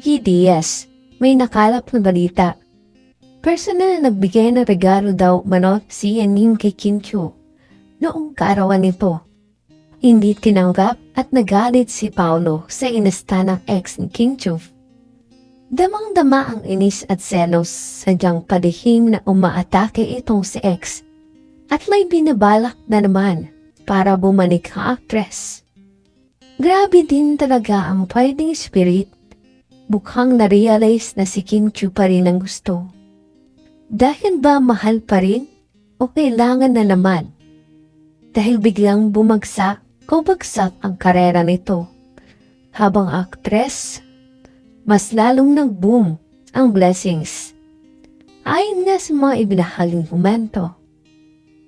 GDS, may nakalap na balita. Personal na nagbigay ng regalo daw manot si Yanin kay Kim Chiu noong kaarawan nito. Hindi tinanggap at nagalit si Paolo sa inasta ng ex ni King Chiu. Damang-dama ang inis at selos sadyang padihim na umaatake itong si ex at may binabalak na naman para bumalik ang actress. Grabe din talaga ang fighting spirit. Bukhang na-realize na si Kim Chiu pa rin ang gusto. Dahil ba mahal pa rin o kailangan na naman? Dahil biglang bumagsak o bagsak ang karera nito. Habang actress, mas lalong nag-boom ang blessings. Ayon nga sa mga ibinahaling komento.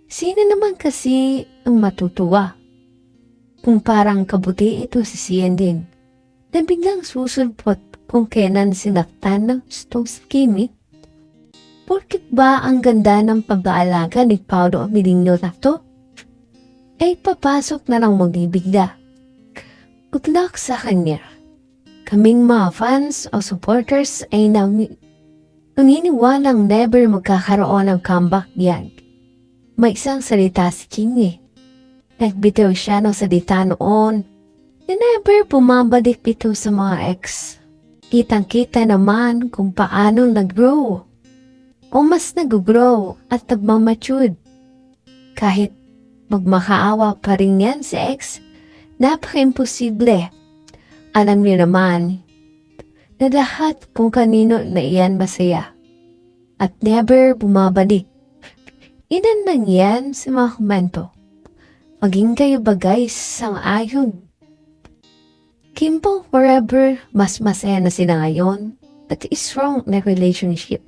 Sino naman kasi ang matutuwa? Kung parang kabuti ito si Sian din, na biglang susulpot kung kailan sinaktan ng gusto si Kimi. Porkit ba ang ganda ng pag-aalaga ni Paolo Amilinho na to? Ay papasok na lang magbibigla. Good luck sa kanya. Kaming mga fans o supporters ay nami naniniwalang never magkakaroon ng comeback yan. May isang salita si King eh. Nagbitaw siya ng salita noon never bumabalik ito sa mga ex. Kitang-kita naman kung paano nag-grow o mas nag-grow at nagmamature. Kahit magmakaawa pa rin yan si ex, napaka-imposible. Alam niyo naman na lahat kung kanino na iyan masaya at never bumabalik. Ilan lang yan sa mga komento. Maging kayo ba guys sang ayon? Kimpo forever, mas masaya na sila ngayon at strong na relationship.